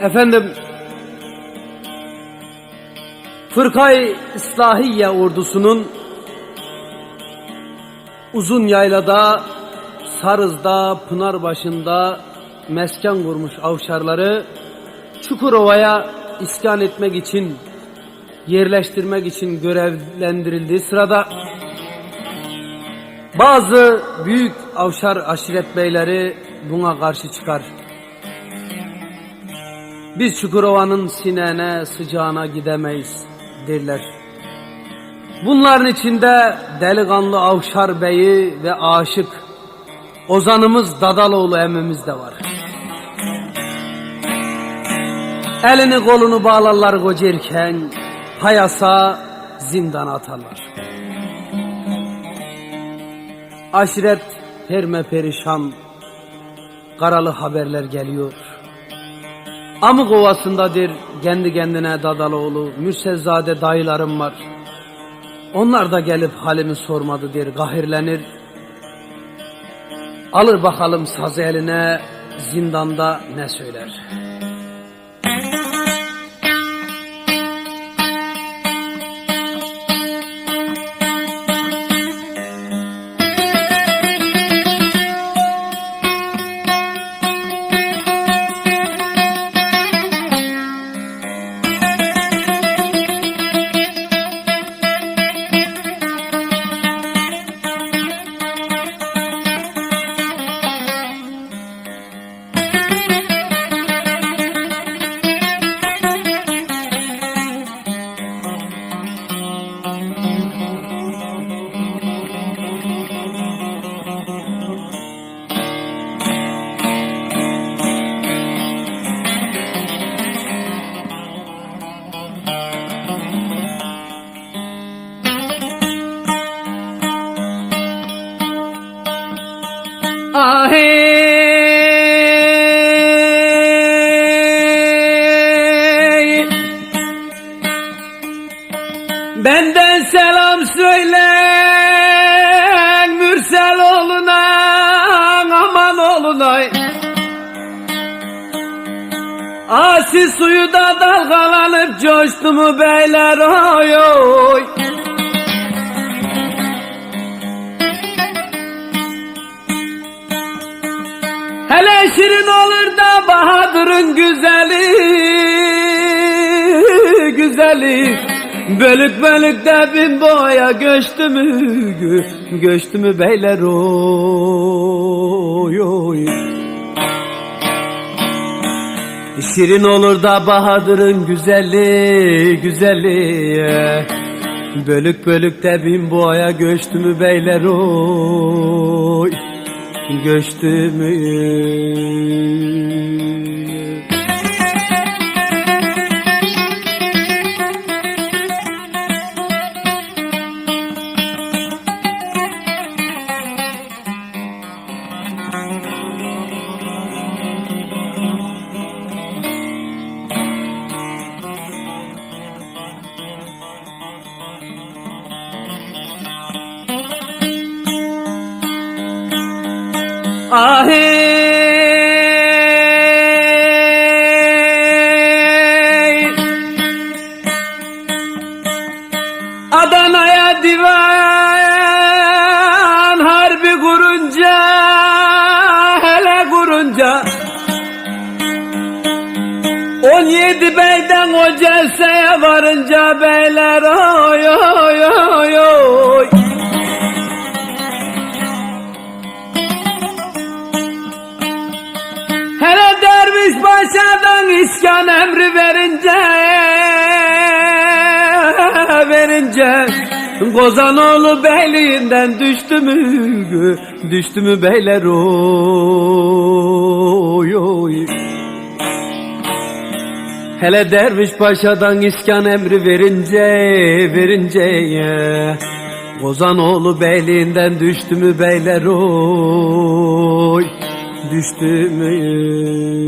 Efendim Fırkay İslahiye ordusunun uzun yaylada, Sarız'da, Pınarbaşı'nda mesken kurmuş avşarları Çukurova'ya iskan etmek için, yerleştirmek için görevlendirildiği sırada bazı büyük avşar aşiret beyleri buna karşı çıkar. Biz Çukurova'nın sinene, sıcağına gidemeyiz derler. Bunların içinde delikanlı Avşar Bey'i ve aşık Ozanımız Dadaloğlu emmimiz de var. Elini kolunu bağlarlar kocerken hayasa zindana atarlar. Aşiret perme perişan karalı haberler geliyor. Amık ovasındadır kendi kendine Dadaloğlu, Mürselzade dayılarım var. Onlar da gelip halimi sormadı der, gahirlenir. Alır bakalım sazı eline, zindanda ne söyler. Benden selam söyle Mürsel oğluna aman oğluna. Asi suyu da dalgalanıp coştu mu beyler oy oy. Hele şirin olur da Bahadır'ın güzeli Güzeli Bölük bölük de bin boya göçtü mü gö- Göçtü mü beyler oy oy Şirin olur da Bahadır'ın güzeli Güzeli Bölük bölük de bin boya göçtü mü beyler oy göçtü mü? Ahey Adana'ya divan harbi kurunca hele kurunca. 17 beyden o celseye varınca beyler oy oy oy oy başadan iskan emri verince verince. Kozanoğlu beyliğinden düştü mü düştü mü beyler oy oy. Hele derviş paşadan iskan emri verince verince. Ya Kozanoğlu beyliğinden düştü mü beyler oy düştü mü?